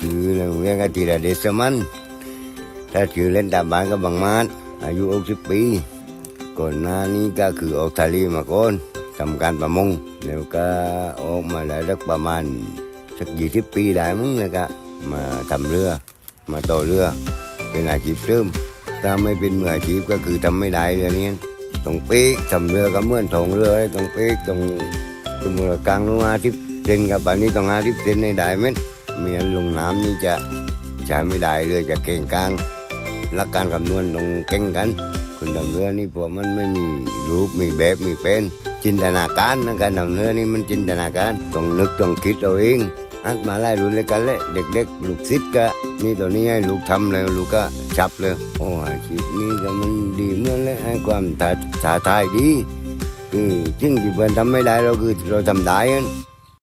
ชื่อโรงเรียนก็ทีระเดชมันถ้าชื่อเล่นตาบานก็บังมาดอายุ60ปี ก่อนหน้านี้ก็คือออกทะเลมาก่อนทำการประมงแล้วก็ออกมาได้สักประมาณสักยี่สิบปีได้มั้งแล้วก็มาทำเรือ มาต่อเรือ เป็นอาชีพเริมถ้าไม่เป็นมืออาชีพก็คือทำไม่ได้เรือนี้ต้องป๊กทำเรือก็เหมื่อนถองเรือต้องป๊กต้องสมมติว่ากลางลงมาทิพเซนกับอันนี้ต้องหาทิพเซนให้ได้ไหม ไมีอันลงน้ำนี่จะใช้ไม่ได้เรือจะเก่งกลางหลักการคำนวณต้องเก่งกันคนทำเรือนี่พวกมันไม่มีรูปมีแบบมีเป็นจินตนาการนะการทำเรือนี่มันจินตนาการต้องนึกต้องคิดเอาเองอัดมาไล่รุ่นเลยกันเลยเด็กๆลูกศิษย์ก็นี่ตัวนี้ให้ลูกทำเลยลูกก็จับเลยโอ้อาชีพนี้ก็มันดีเหมื่อนเลยให้ความท้าทาทยดีคือซึ่งที่เพื่อนทำไม่ได้เราคือเราทำได้